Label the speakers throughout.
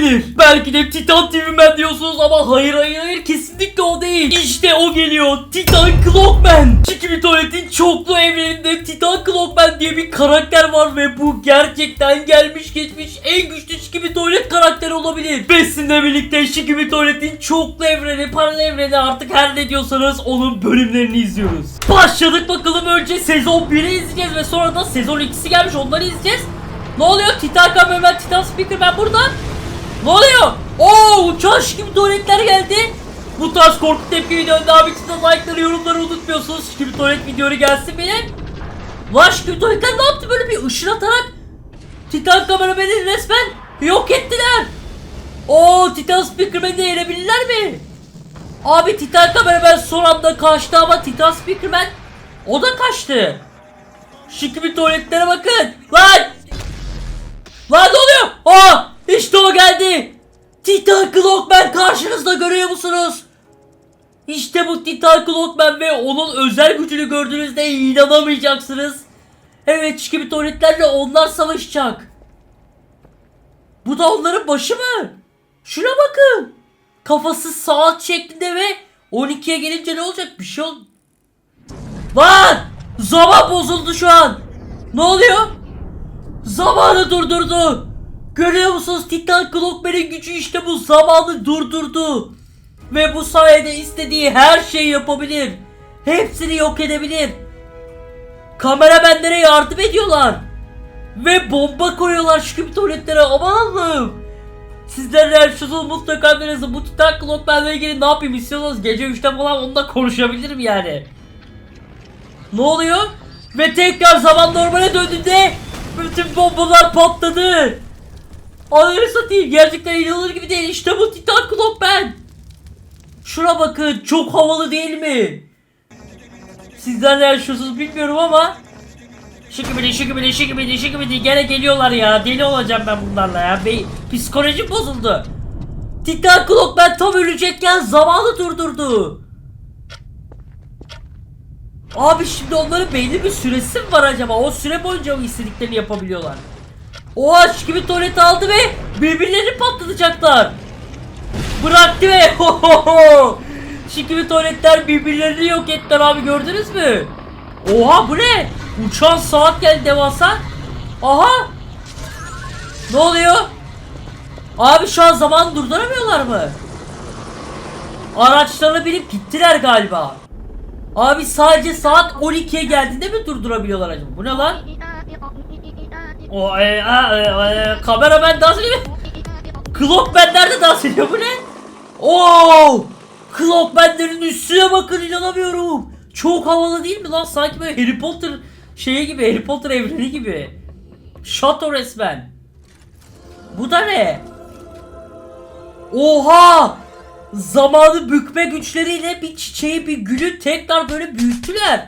Speaker 1: olabilir. Belki de Titan TV Man diyorsunuz ama hayır hayır hayır kesinlikle o değil. İşte o geliyor. Titan Clockman. Çikimi Tuvalet'in çoklu evreninde Titan Clockman diye bir karakter var ve bu gerçekten gelmiş geçmiş en güçlü Çikimi Tuvalet karakteri olabilir. Ve birlikte Çikimi Tuvalet'in çoklu evreni, paralel evreni artık her ne diyorsanız onun bölümlerini izliyoruz. Başladık bakalım önce sezon 1'i izleyeceğiz ve sonra da sezon 2'si gelmiş onları izleyeceğiz. Ne oluyor? Titan Kameraman, Titan Speaker ben burada. Ne oluyor? Oo uçan gibi tuvaletler geldi. Bu tarz korku tepki videolarında abi size like'ları yorumları unutmuyorsunuz. Gibi tuvalet videoları gelsin benim. Lan gibi tuvaletler ne yaptı böyle bir ışın atarak Titan kamerameni resmen yok ettiler. Oo Titan Speakerman'i de yenebilirler mi? Abi Titan kameraman son anda kaçtı ama Titan Speakerman o da kaçtı. Şık bir tuvaletlere bakın. Lan! Lan ne oluyor? Aa! İşte o geldi. Titan Clockman karşınızda görüyor musunuz? İşte bu Titan Clockman ve onun özel gücünü gördüğünüzde inanamayacaksınız. Evet çıkı bir tuvaletlerle onlar savaşacak. Bu da onların başı mı? Şuna bakın. Kafası saat şeklinde ve 12'ye gelince ne olacak? Bir şey ol... Lan! Zaman bozuldu şu an. Ne oluyor? Zamanı durdurdu. Görüyor musunuz? Titan Clockman'in gücü işte bu zamanı durdurdu. Ve bu sayede istediği her şeyi yapabilir. Hepsini yok edebilir. Kameramenlere yardım ediyorlar. Ve bomba koyuyorlar şu gibi tuvaletlere. Aman Allah'ım. Sizler eğer şunu mutlaka denesin. Bu Titan Clockman'la ilgili ne yapayım istiyorsanız gece 3'te falan onunla konuşabilirim yani. Ne oluyor? Ve tekrar zaman normale döndüğünde bütün bombalar patladı. Ananı satayım gerçekten inanılır gibi değil. İşte bu Titan Clockman. Şuna bakın çok havalı değil mi? Sizler ne yaşıyorsunuz bilmiyorum ama Şıkıbidi şıkıbidi şıkıbidi şıkıbidi gene geliyorlar ya deli olacağım ben bunlarla ya Be psikolojim bozuldu Titan Clockman tam ölecekken zamanı durdurdu Abi şimdi onların belli bir süresi mi var acaba? O süre boyunca mı istediklerini yapabiliyorlar? O aç gibi tuvalet aldı ve birbirlerini patlatacaklar. Bıraktı ve Şikimi tuvaletler birbirlerini yok ettiler abi gördünüz mü? Oha bu ne? Uçan saat geldi devasa. Aha! Ne oluyor? Abi şu an zaman durduramıyorlar mı? Araçlarına binip gittiler galiba. Abi sadece saat 12'ye geldiğinde mi durdurabiliyorlar acaba? Bu ne lan? O e, e, e, e, kameraman dans ediyor. Clockman nerede dans ediyor bu ne? Oo! Clockman'lerin üstüne bakın inanamıyorum. Çok havalı değil mi lan? Sanki böyle Harry Potter şeyi gibi, Harry Potter evreni gibi. Şato resmen. Bu da ne? Oha! Zamanı bükme güçleriyle bir çiçeği bir gülü tekrar böyle büyüttüler.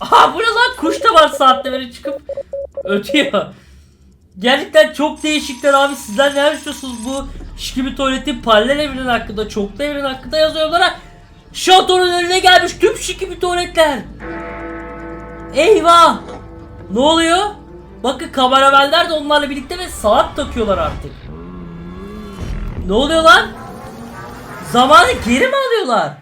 Speaker 1: Aha bu ne lan? Kuş da var saatte böyle çıkıp ötüyor. Gerçekten çok değişikler abi. Sizler ne düşünüyorsunuz bu şikibi tuvaletin paralel evren hakkında, çoklu evren hakkında yazıyorlar. Şatonun önüne gelmiş tüm şikibi tuvaletler. Eyvah! Ne oluyor? Bakın kameramanlar da onlarla birlikte ve saat takıyorlar artık. Ne oluyor lan? Zamanı geri mi alıyorlar?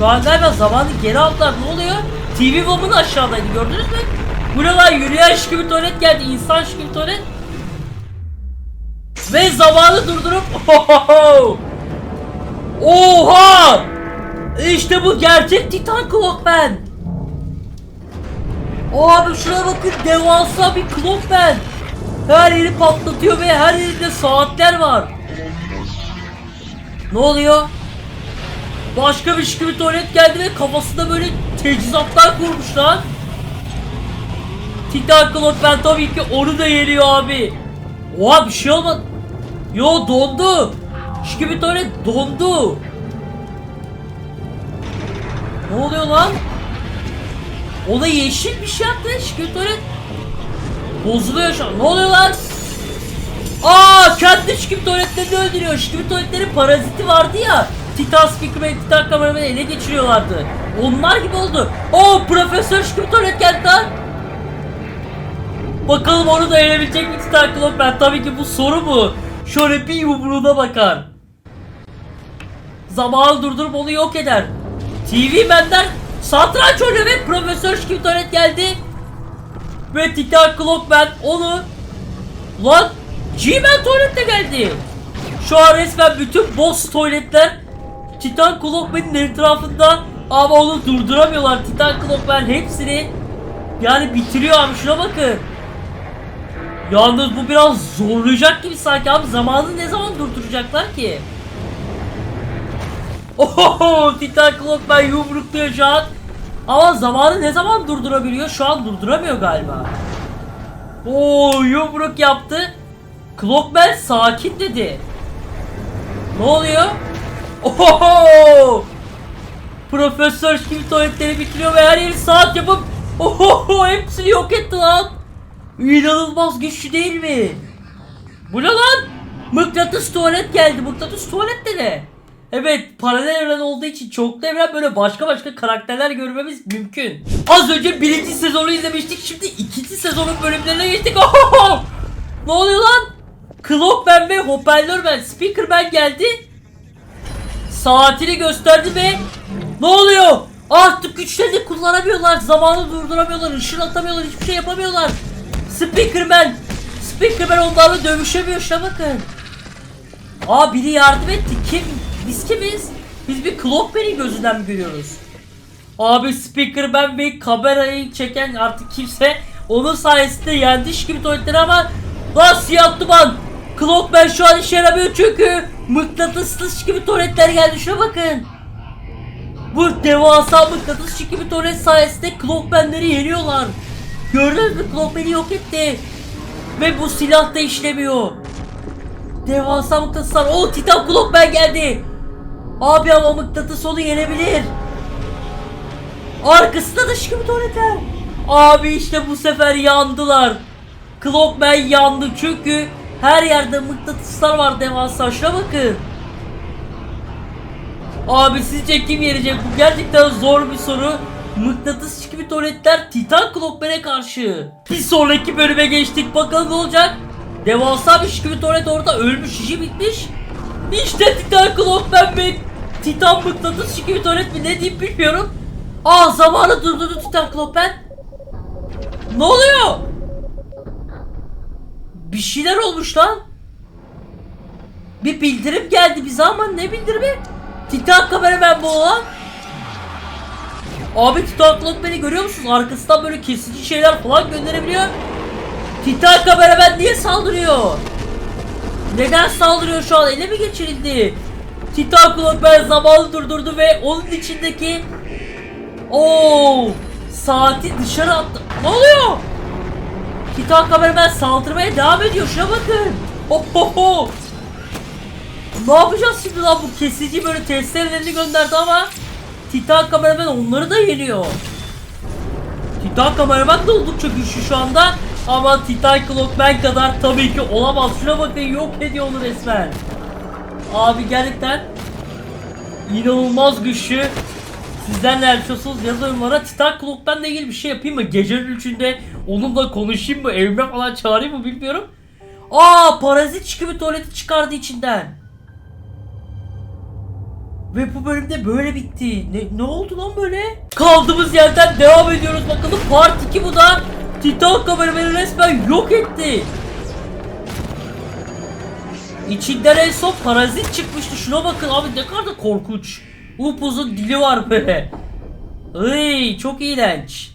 Speaker 1: Şu an galiba zamanı geri aldılar. Ne oluyor? TV Woman aşağıdaydı gördünüz mü? Bu yürüyen şık bir tuvalet geldi. İnsan şık bir tuvalet. Ve zamanı durdurup Ohoho! Oha! İşte bu gerçek Titan Clockman. Abi şuna bakın devasa bir Clockman. Her yeri patlatıyor ve her yerinde saatler var. Ne oluyor? Başka bir şıkı bir tuvalet geldi ve kafasında böyle teçhizatlar kurmuşlar. Titan Clockman tabii ki onu da yeniyor abi. Oha bir şey olmadı. Yo dondu. Şıkı bir tuvalet dondu. Ne oluyor lan? Ona yeşil bir şey yaptı şıkı tuvalet. Bozuluyor şu an. Ne oluyor lan? Aa kendi şıkı tuvaletlerini öldürüyor. Şıkı tuvaletlerin paraziti vardı ya. Titan Speaker ve Titan kameramanı ele geçiriyorlardı. Onlar gibi oldu. Oo Profesör geldi lan. Bakalım onu da yenebilecek mi Titan Clockman? Tabii ki bu soru mu? Şöyle bir yumruğuna bakar. Zamanı durdurup onu yok eder. TV Man'den satranç oynuyor ve Profesör Tuvalet geldi. Ve Titan Clockman onu Lan G-Man tuvalet de geldi. Şu an resmen bütün boss tuvaletler Titan Clockman'in etrafında ama onu durduramıyorlar. Titan Clockman hepsini yani bitiriyor abi şuna bakın. Yalnız bu biraz zorlayacak gibi sanki abi zamanı ne zaman durduracaklar ki? Oho Titan Clockman yumrukluyor şu an. Ama zamanı ne zaman durdurabiliyor? Şu an durduramıyor galiba. Oo yumruk yaptı. Clockman sakin dedi. Ne oluyor? Oho! Profesör gibi tuvaletleri bitiriyor ve her yeri saat yapıp Oho hepsini yok etti lan. İnanılmaz güçlü değil mi? Bu ne lan? Mıknatıs tuvalet geldi. Mıknatıs tuvalet de ne? Evet paralel evren olduğu için çoklu evren böyle başka başka karakterler görmemiz mümkün. Az önce birinci sezonu izlemiştik şimdi ikinci sezonun bölümlerine geçtik. Ohoho! Ne oluyor lan? Clockman ve Hoparlörman, Speakerman geldi. Saatini gösterdi ve ne oluyor? Artık güçlerini kullanamıyorlar, zamanı durduramıyorlar, ışın atamıyorlar, hiçbir şey yapamıyorlar. Speakerman, Speakerman onlarla dövüşemiyor şuna bakın. Aa biri yardım etti. Kim? Biz kimiz? Biz bir Clockman'in gözünden mi görüyoruz? Abi speaker ben ve kamerayı çeken artık kimse onun sayesinde yendiş gibi tuvaletleri ama Lan siyah duman Clockman şu an işe yaramıyor çünkü mıknatıslı gibi tuvaletler geldi. Şuna bakın. Bu devasa mıknatıs gibi tuvalet sayesinde Clockman'leri yeniyorlar. Gördünüz mü? Clockman'i yok etti. Ve bu silah da işlemiyor. Devasa mıknatıslar. O Titan Clockman geldi. Abi ama mıknatıs onu yenebilir. Arkasında da şıkı tuvaletler. Abi işte bu sefer yandılar. Clockman yandı çünkü her yerde mıknatıslar var devasa. Şuna bakın. Abi sizce kim yenecek? Bu gerçekten zor bir soru. Mıknatıs gibi tuvaletler Titan Clockman'e karşı. Bir sonraki bölüme geçtik. Bakalım ne olacak? Devasa bir şıkı tuvalet orada ölmüş işi bitmiş. İşte Titan Clockman ve Titan mıknatıs şıkı tuvalet mi ne diyeyim bilmiyorum. Aa zamanı durdurdu Titan Clockman. Ne oluyor? Bir şeyler olmuş lan. Bir bildirim geldi bize ama ne bildirimi? Titan kameraman bu olan. Abi Titan Clockman'i görüyor musunuz? Arkasından böyle kesici şeyler falan gönderebiliyor. Titan kameraman niye saldırıyor? Neden saldırıyor şu an? Ele mi geçirildi? Titan Clockman zamanı durdurdu ve onun içindeki Oo! Saati dışarı attı. Ne oluyor? Titan kameraman saldırmaya devam ediyor. Şuna bakın. Ohoho! Ne yapacağız şimdi lan bu kesici böyle testerelerini gönderdi ama Titan kameraman onları da yeniyor. Titan kameraman da oldukça güçlü şu anda ama Titan Clockman kadar tabii ki olamaz. Şuna bakın yok ediyor onu resmen. Abi gerçekten inanılmaz güçlü. Sizler neler düşünüyorsunuz yazın yorumlara Titan Clock'tan ilgili bir şey yapayım mı? Gecenin üçünde onunla konuşayım mı? Evime falan çağırayım mı bilmiyorum. Aa parazit çıkıyor tuvaleti çıkardı içinden. Ve bu bölümde böyle bitti. Ne, ne oldu lan böyle? Kaldığımız yerden devam ediyoruz bakalım. Part 2 bu da. Titan kameramanı resmen yok etti. İçinden en son parazit çıkmıştı. Şuna bakın abi ne kadar da korkunç. Upuzun dili var böyle. Iy, çok iğrenç.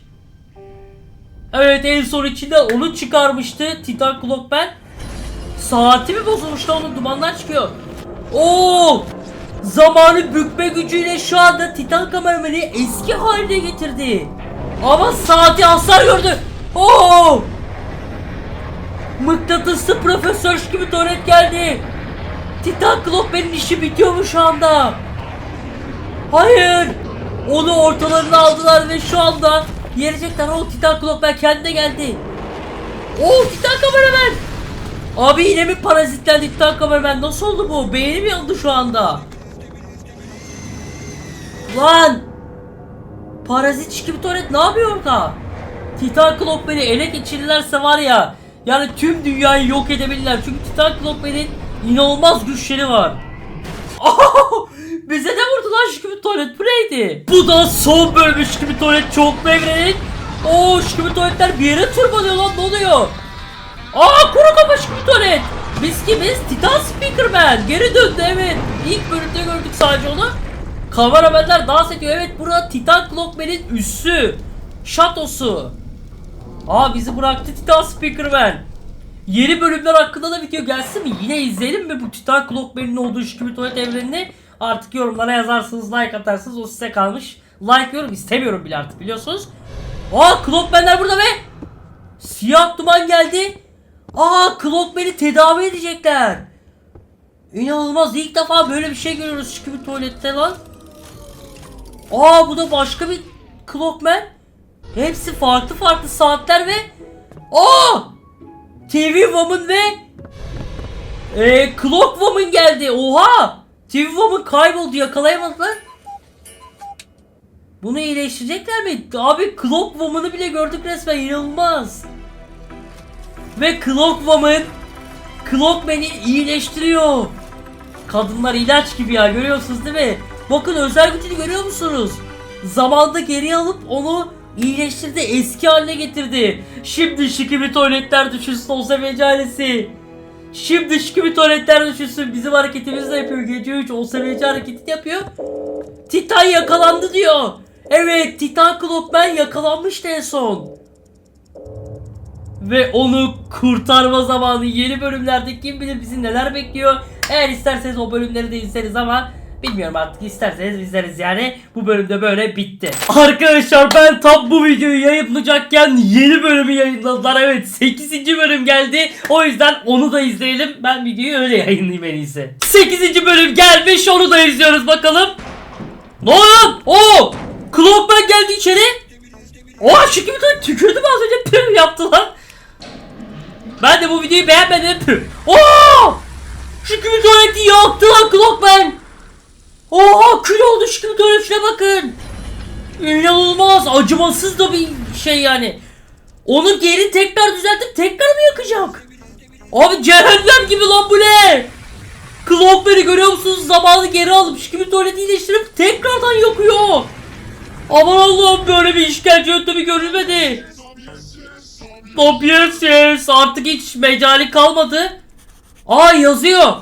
Speaker 1: Evet en son içinden onu çıkarmıştı Titan Clockman. Saati mi bozulmuştu onun dumanlar çıkıyor. Oo! Zamanı bükme gücüyle şu anda Titan kameramanı eski haline getirdi. Ama saati hasar gördü. Oo! Mıknatıslı profesör gibi tuvalet geldi. Titan Clockman'in işi bitiyor mu şu anda? Hayır! Onu ortalarına aldılar ve şu anda yerecekler. O Titan Clockman kendine geldi. O Titan kameraman! Abi yine mi parazitlendi Titan kameraman? Nasıl oldu bu? Beynim yandı şu anda. Lan! Parazit gibi tuvalet ne yapıyor orada? Titan Clockman'i ele geçirirlerse var ya yani tüm dünyayı yok edebilirler. Çünkü Titan Clockman'in inanılmaz güçleri var. Bize de vurdu lan gibi tuvalet bu? Bu da son bölmüş gibi tuvalet çok evrenin. Oo gibi tuvaletler bir yere tırmanıyor lan ne oluyor? Aa kuru kafa gibi tuvalet. Biz kimiz? Titan Speakerman. Geri döndü evet. İlk bölümde gördük sadece onu. Kameramenler dans ediyor. Evet burada Titan Clockman'in üssü. Şatosu. Aa bizi bıraktı Titan Speakerman. Yeni bölümler hakkında da video gelsin mi? Yine izleyelim mi bu Titan Clockman'in olduğu gibi tuvalet evrenini? Artık yorumlara yazarsınız, like atarsınız. O size kalmış. Like yorum istemiyorum bile artık biliyorsunuz. Aa Clockman'ler burada be. Siyah duman geldi. Aa Clockman'i tedavi edecekler. İnanılmaz ilk defa böyle bir şey görüyoruz gibi tuvalette lan. Aa bu da başka bir Clockman. Hepsi farklı farklı saatler ve Aa! TV Woman ve ee, Clock Woman geldi. Oha! TV Woman kayboldu yakalayamadılar. Bunu iyileştirecekler mi? Abi Clock Woman'ı bile gördük resmen inanılmaz. Ve Clock Woman Clockman'i iyileştiriyor. Kadınlar ilaç gibi ya görüyorsunuz değil mi? Bakın özel gücünü görüyor musunuz? Zamanda geri alıp onu iyileştirdi, eski haline getirdi. Şimdi şikimi tuvaletler düşünsün olsa mecalesi. Şimdi şikimi tuvaletler düşünsün bizim hareketimizi de yapıyor. Gece 3 olsa mece hareketini yapıyor. Titan yakalandı diyor. Evet Titan Clockman yakalanmıştı en son. Ve onu kurtarma zamanı yeni bölümlerde kim bilir bizi neler bekliyor. Eğer isterseniz o bölümleri de izleriz ama bilmiyorum artık isterseniz izleriz yani. Bu bölümde böyle bitti. Arkadaşlar ben tam bu videoyu yayınlayacakken yeni bölümü yayınladılar. Evet 8. bölüm geldi. O yüzden onu da izleyelim. Ben videoyu öyle yayınlayayım en iyisi. 8. bölüm gelmiş onu da izliyoruz bakalım. Ne oluyor? Oo! Clockman geldi içeri. Oha şu gibi tane tükürdüm az önce püm yaptı lan. Ben de bu videoyu beğenmedim. Oo! Şu gibi tuvaleti yaktı lan Clockman. Oha kül oldu şu gibi tuvaletine bakın. İnanılmaz acımasız da bir şey yani. Onu geri tekrar düzeltip tekrar mı yakacak? Abi cehennem gibi lan bu ne? Clockman'i görüyor musunuz? Zamanı geri alıp şu gibi tuvaleti iyileştirip tekrardan yakıyor. Aman Allah'ım böyle bir işkence yöntemi görülmedi. Top yes artık hiç mecali kalmadı. Aa yazıyor.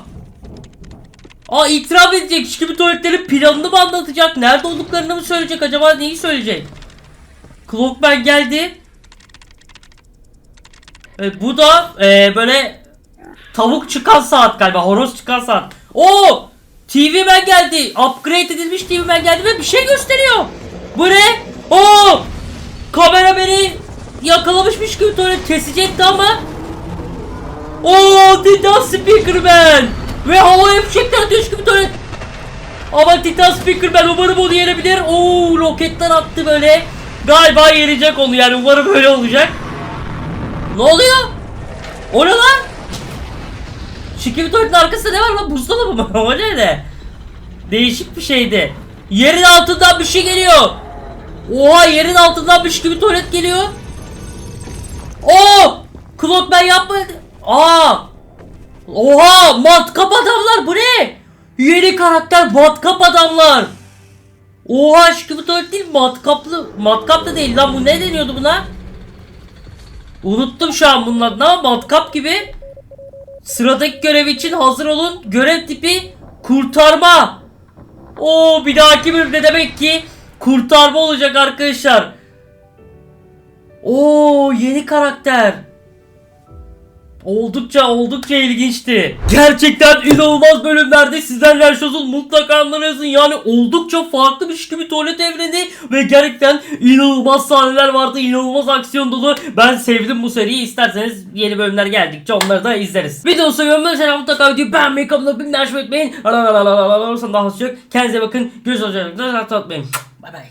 Speaker 1: Aa itiraf edecek şu gibi tuvaletlerin planını mı anlatacak? Nerede olduklarını mı söyleyecek acaba neyi söyleyecek? Clockman geldi. E, bu da e, böyle tavuk çıkan saat galiba horoz çıkan saat. Oo! TV Man geldi. Upgrade edilmiş TV Man geldi ve bir şey gösteriyor. Bu ne? Oo! Kamera beni yakalamışmış gibi tuvalet kesecekti ama. Oo! Titan Speakerman! Ve havaya fişekler atıyor gibi tuvalet. Ama Titan Speakerman umarım onu yenebilir. Oo! Roketler attı böyle. Galiba yenecek onu yani umarım böyle olacak. Ne oluyor? O ne lan? Şikimi tuvaletin arkasında ne var lan? Buzdolabı mı? o ne öyle? Değişik bir şeydi. Yerin altından bir şey geliyor. Oha yerin altından bir şikimi tuvalet geliyor. Oo! Clockman yapma. Aa! Oha! Matkap adamlar bu ne? Yeni karakter matkap adamlar. Oha şikimi tuvalet değil matkaplı. Matkap da değil lan bu ne deniyordu buna? Unuttum şu an bunun adını ama matkap gibi. Sıradaki görev için hazır olun. Görev tipi kurtarma. Oo bir dahaki bölümde demek ki kurtarma olacak arkadaşlar. Oo yeni karakter. Oldukça oldukça ilginçti. Gerçekten inanılmaz bölümlerde sizlerle yaşıyorsunuz. Mutlaka anları yazın. Yani oldukça farklı bir gibi tuvalet evreni ve gerçekten inanılmaz sahneler vardı. İnanılmaz aksiyon dolu. Ben sevdim bu seriyi. İsterseniz yeni bölümler geldikçe onları da izleriz. Videoyu seviyorum. Mesela mutlaka videoyu beğenmeyi, kapıda bilmeyi açmayı unutmayın. Daha az çok. Kendinize bakın. Görüşürüz. Unutmayın. Bay bay.